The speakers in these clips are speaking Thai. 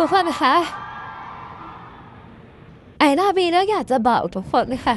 ทุกคนคะไอหน้าบีแล้วอยากจะบอกทุกคนค่ะ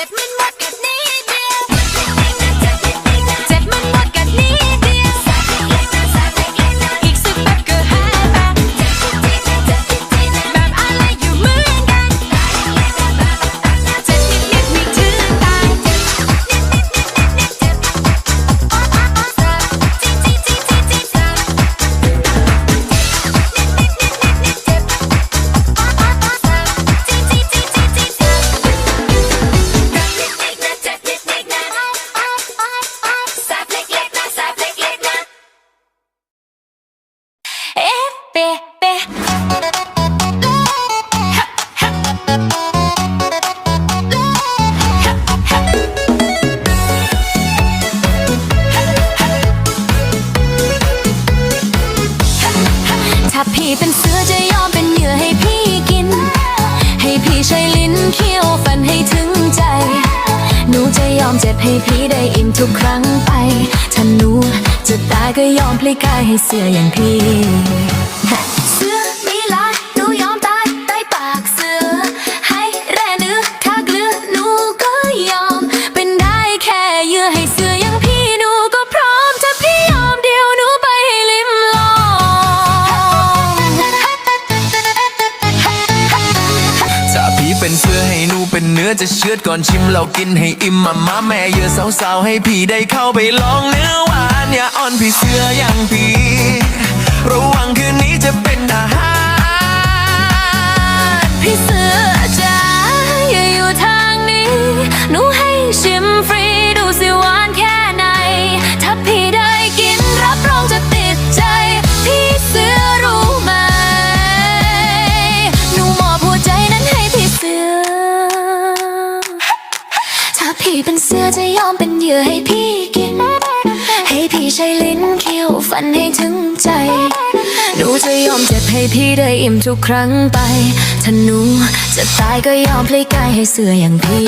เจ็บมั เปเปถ้าพี่เป็นเสือจะยอมเป็นเหยื่อให้พี่กิน ให้พี่ใช้ลิ้นเคี้ยวฟันให้ถึงใจ หนูจะยอมเจ็บให้พี่ได้อิ่มทุกครั้งไป ถ้าหนูจะตายก็ยอมพลีกายให้เสืออย่างพี่ จะเชือดก่อนชิมเรากินให้อิ่มมาม่าแม่เยอะสาวๆให้พี่ได้เข้าไปลองเนื้อหวานอย่าอ่อนพี่เสืออย่างพี่ระวังคืนนี้จะเป็น จะยอมเป็นเหยื่อให้พี่กิน ให้พี่ใช้ลิ้นเคี้ยวฟันให้ถึงใจ หนูจะยอมเจ็บให้พี่ได้อิ่มทุกครั้งไป ถ้าหนูจะตายก็ยอมพลีกายให้เสืออย่างพี่